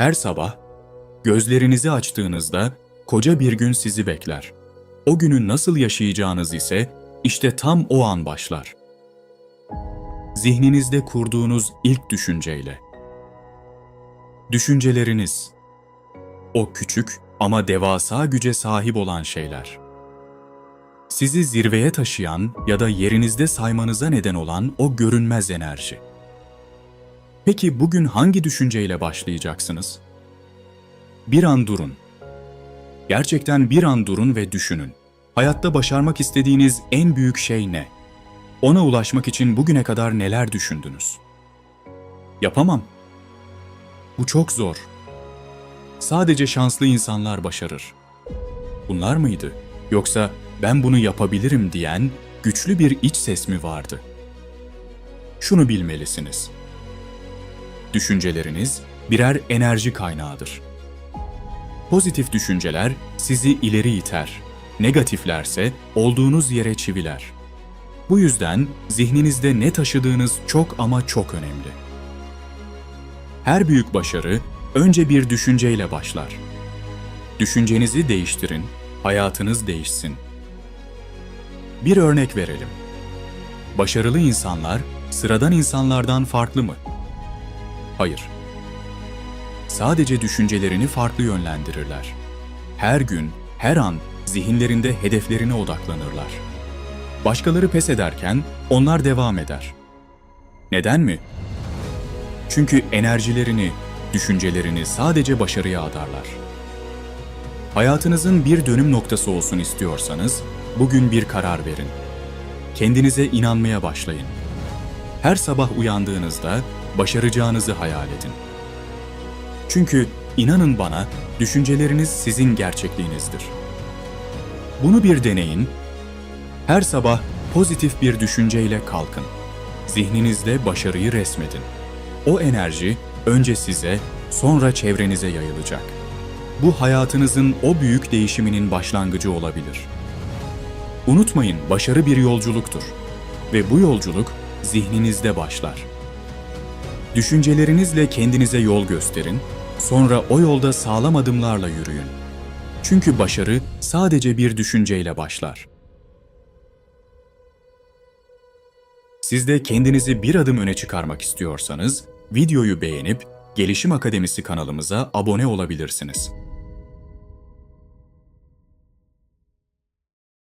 Her sabah gözlerinizi açtığınızda koca bir gün sizi bekler. O günü nasıl yaşayacağınız ise işte tam o an başlar. Zihninizde kurduğunuz ilk düşünceyle. Düşünceleriniz o küçük ama devasa güce sahip olan şeyler. Sizi zirveye taşıyan ya da yerinizde saymanıza neden olan o görünmez enerji. Peki bugün hangi düşünceyle başlayacaksınız? Bir an durun. Gerçekten bir an durun ve düşünün. Hayatta başarmak istediğiniz en büyük şey ne? Ona ulaşmak için bugüne kadar neler düşündünüz? Yapamam. Bu çok zor. Sadece şanslı insanlar başarır. Bunlar mıydı? Yoksa ben bunu yapabilirim diyen güçlü bir iç ses mi vardı? Şunu bilmelisiniz. Düşünceleriniz birer enerji kaynağıdır. Pozitif düşünceler sizi ileri iter. Negatiflerse olduğunuz yere çiviler. Bu yüzden zihninizde ne taşıdığınız çok ama çok önemli. Her büyük başarı önce bir düşünceyle başlar. Düşüncenizi değiştirin, hayatınız değişsin. Bir örnek verelim. Başarılı insanlar sıradan insanlardan farklı mı? Hayır. Sadece düşüncelerini farklı yönlendirirler. Her gün, her an zihinlerinde hedeflerine odaklanırlar. Başkaları pes ederken onlar devam eder. Neden mi? Çünkü enerjilerini, düşüncelerini sadece başarıya adarlar. Hayatınızın bir dönüm noktası olsun istiyorsanız bugün bir karar verin. Kendinize inanmaya başlayın. Her sabah uyandığınızda başaracağınızı hayal edin. Çünkü inanın bana, düşünceleriniz sizin gerçekliğinizdir. Bunu bir deneyin. Her sabah pozitif bir düşünceyle kalkın. Zihninizde başarıyı resmedin. O enerji önce size, sonra çevrenize yayılacak. Bu hayatınızın o büyük değişiminin başlangıcı olabilir. Unutmayın, başarı bir yolculuktur ve bu yolculuk zihninizde başlar. Düşüncelerinizle kendinize yol gösterin, sonra o yolda sağlam adımlarla yürüyün. Çünkü başarı sadece bir düşünceyle başlar. Siz de kendinizi bir adım öne çıkarmak istiyorsanız, videoyu beğenip Gelişim Akademisi kanalımıza abone olabilirsiniz.